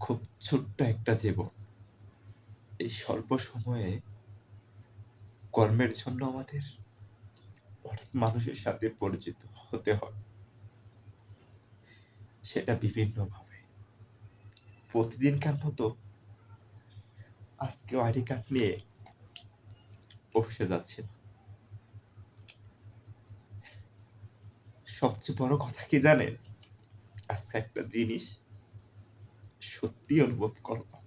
খুব ছোট্ট একটা জীবন। এই স্বল্প সময়ে কর্মের জন্য আমাদের অনেক মানুষের সাথে পরিচিত হতে হয়। সেটা বিভিন্নভাবে। প্রতিদিনকার মতো আজকে আইডি কার্ড নিয়ে অফিসে যাচ্ছি। না সবচেয়ে বড় কথা কি জানেন? আজকে একটা জিনিস সত্যি অনুভব করলাম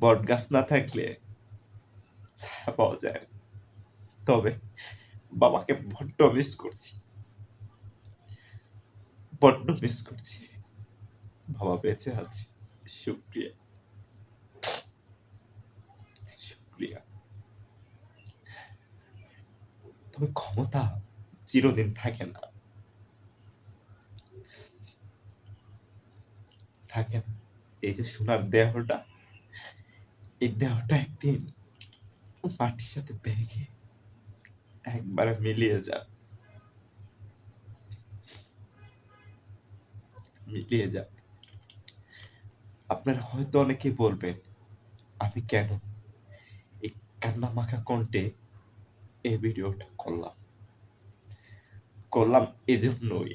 বট গাছ না থাকলে পাওয়া যায় তবে বাবাকে বড্ড মিস করছি। বড্ড মিস করছি। বাবা বেঁচে আছে। শুক্রিয়া। শুক্রিয়া। তবে ক্ষমতা চিরদিন থাকে না। থাকে না। এই যে সোনার দেহটা, এই দেহটা একদিন মাটির সাথে ভেঙে একবারে মিলিয়ে যা মিলিয়ে যা আপনারা হয়তো অনেকেই বলবেন, আমি কেন এই কান্না মাখা কণ্ঠে এই ভিডিওটা করলাম? করলাম এজন্যই।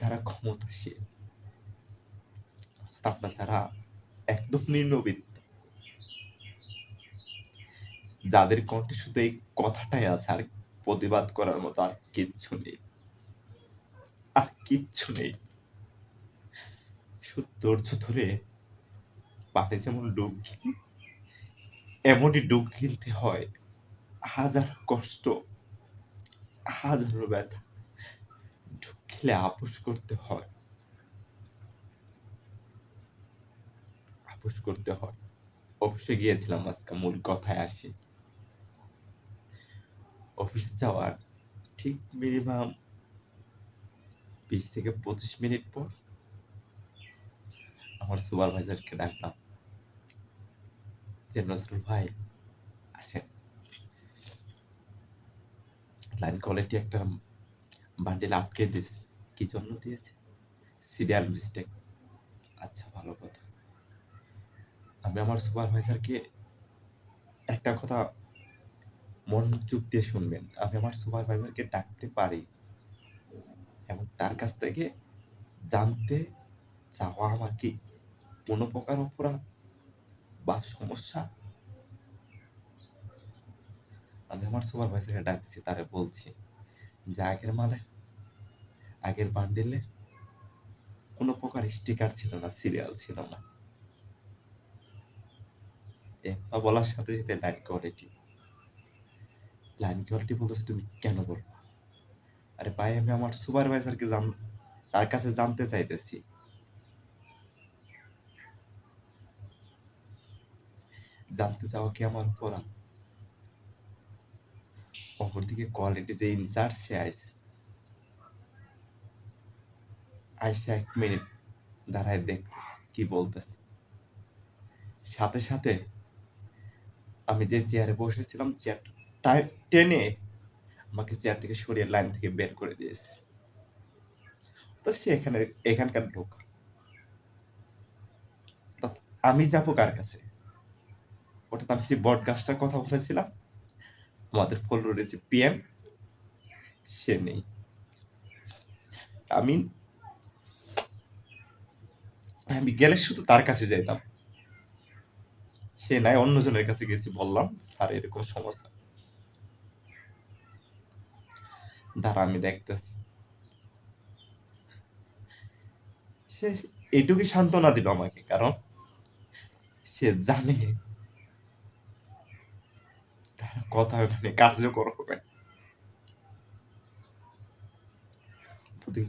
যারা ক্ষমতাশীল আপনার যারা একদম নির্নবিত্ত যাদের কণ্ঠে শুধু এই কথাটাই আছে, আর প্রতিবাদ করার মতো আর কিচ্ছু নেই, আর কিচ্ছু নেই। শুধু ধরে পাতে যেমন ডুব গিলি, এমনই ডুব গিলতে হয় হাজার কষ্ট, হাজারো ব্যথা গিলে আপোষ করতে হয়। আপোষ করতে হয়। অফিসে গিয়েছিলাম, আজকে মূল কথায় আসি। অফিসে যাওয়ার ঠিক মিনিমাম বিশ থেকে পঁচিশ মিনিট পর আমার সুপারভাইজারকে ডাকলাম, যে, নজরুল ভাই, আসেন। লাইন কোয়ালিটি একটা বান্ডিল আটকে দিস। কি জন্য দিয়েছে? Serial mistake. আচ্ছা ভালো কথা। আমি আমার সুপারভাইজারকে একটা কথা মনোযোগ দিয়ে শুনবেন। আমি আমার সুপারভাইজারকে ডাকতে পারি এবং তার কাছ থেকে জানতে চাওয়া আমার কি কোনো প্রকার অপরাধ বা সমস্যা? আমি আমার সুপারভাইজারকে ডাকছি, তারে বলছি যে আগের মালে আগের বান্ডেলে কোনো প্রকার স্টিকার ছিল না সিরিয়াল ছিল না। একটা বলার সাথে সাথে লাইন কোয়ালিটি লাইন কোয়ালিটি বলতেছে, তুমি কেন বলবা? আরে ভাই, আমি আমার সুপারভাইজারকে জান, তার কাছে জানতে চাইতেছি। জানতে চাওয়া কি আমার অপরাধ অপরদিকে কোয়ালিটি যে ইনচার্জ সে আইসে আইসে এক মিনিট, দাঁড়ায় দেখ কি বলতেছে। সাথে সাথে আমি যে চেয়ারে বসেছিলাম চেয়ারটা টেনে আমাকে চেয়ার থেকে সরিয়ে লাইন থেকে বের করে দিয়েছে। তো সে এখানে, এখানকার লোক। আমি যাব কার কাছে? অর্থাৎ আমি যে বট গাছটার কথা বলেছিলাম, আমাদের ফল যে পিএম সে নেই। আমি আমি গেলে শুধু তার কাছে যাইতাম। সে নাই, অন্যজনের কাছে গেছি, বললাম, স্যার, এরকম সমস্যা। দাঁড়া, আমি দেখতেছি। সে এটুকুই সান্ত্বনা দিল আমাকে, কারণ সে জানে তার কথা ওখানে কার্যকর হবে।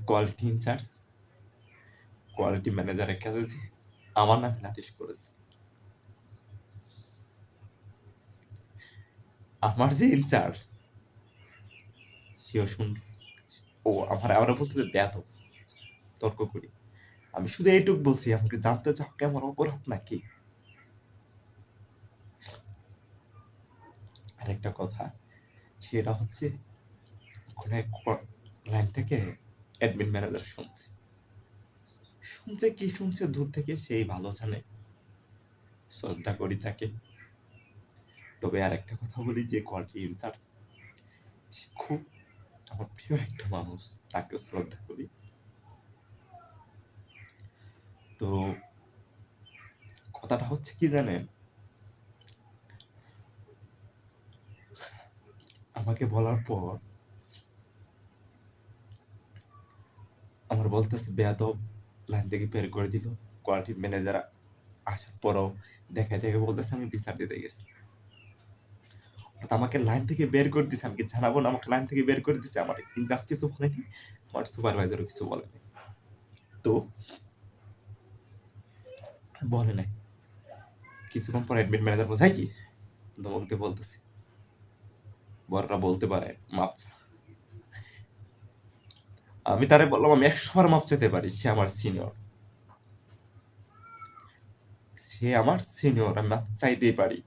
কোয়ালিটি ইনচার্জ কোয়ালিটি ম্যানেজারের কাছে যে আমার নামে নালিশ করেছে। আমার যে ইনচার্জ সেও শুন ও আমার আবার বলতে দেয়া তো, তর্ক করি। আমি শুধু এইটুক বলছি, আমাকে জানতে চাও কি আমার অপরাধ নাকি? আরেকটা কথা, সেটা হচ্ছে, ওখানে লাইন থেকে অ্যাডমিন ম্যানেজার শুনছে। শুনছে কি শুনছে, দূর থেকে সেই ভালো জানে। শ্রদ্ধা করি তাকে। তবে আর একটা কথা বলি, যে কোয়ালিটি ইনচার্জ, সে খুব আমার প্রিয় একটা মানুষ, তাকেও শ্রদ্ধা করি। তো কথাটা হচ্ছে কি জানেন? আমাকে বলার পর, আমার বলতেছে, বেয়াদব লাইন থেকে বের করে দিল। কোয়ালিটি ম্যানেজার আসার পরও দেখা দেখে বলতেছে, আমি বিচার দিতে গেছি। আমাকে লাইন থেকে বের করে দিছে, আমি কি জানাব না? আমাকে লাইন থেকে বের করে দিছে আমার কিছু বলেনি আমার সুপারভাইজারও কিছু বলেনি তো বলে নাই। কিছুক্ষণ পর অ্যাডমিট ম্যানেজার বোঝায় কি? দিয়ে বলতেছি বড়রা বলতে পারে, মাপ চা আমি তারে বললাম, আমি একশো বার মাপ চাইতে পারি, সে আমার সিনিয়র সে আমার সিনিয়র আমি মাপ চাইতেই পারি।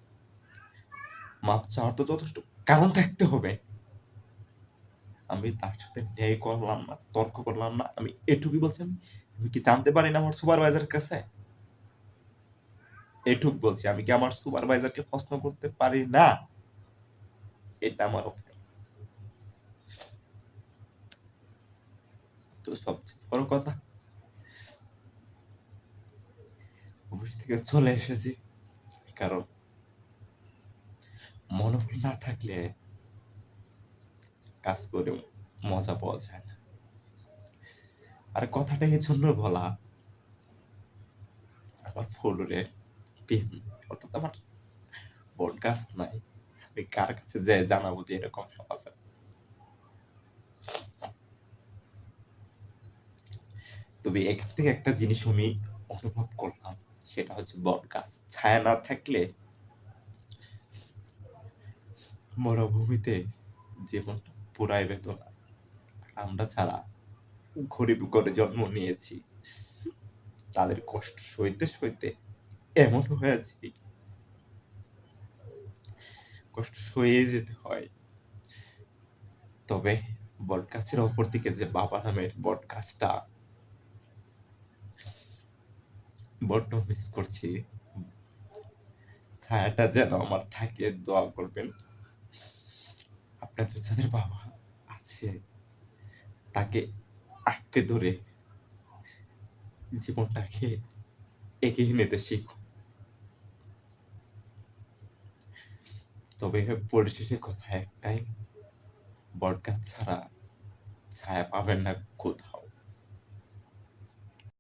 মাপ চাওয়ার তো যথেষ্ট কারণ থাকতে হবে। আমি তার সাথে ন্যায় করলাম না, তর্ক করলাম না। আমি এটুকুই বলছি, আমি আমি কি জানতে পারি না আমার সুপারভাইজারের কাছে? এটুক বলছি, আমি কি আমার সুপারভাইজারকে প্রশ্ন করতে পারি না? এটা আমার তো সবচেয়ে বড় কথা। অফিস থেকে চলে এসেছি, কারণ মনোবল না থাকলে কাজ করে মজা পাওয়া যায় না। আর কথাটা এই জন্য বলা, আমার ফলোরে পেন, অর্থাৎ আমার পডকাস্ট নাই, আমি কার কাছে যে জানাব যে এরকম সমাচার তবে এখান থেকে একটা জিনিস আমি অনুভব করলাম, সেটা হচ্ছে বট গাছ। ছায়া না থাকলে মরুভূমিতে জীবনটা পুরাই বেদনা। আমরা ছাড়া গরিব করে জন্ম নিয়েছি। তাদের কষ্ট সইতে সইতে এমন হয়েছি। কষ্ট সয়ে যেতে হয়। তবে বট গাছের অপর দিকে যে বাবা নামের বট গাছটা বড্ড মিস করছি। ছায়াটা যেন আমার থাকে, দোয়া করবেন। আপনাদের যাদের বাবা আছে, তাকে আটকে ধরে জীবনটাকে এগিয়ে নিতে শিখো তবে পরিশেষে কথা একটাই, বটগাছ ছাড়া ছায়া পাবেন না কোথাও।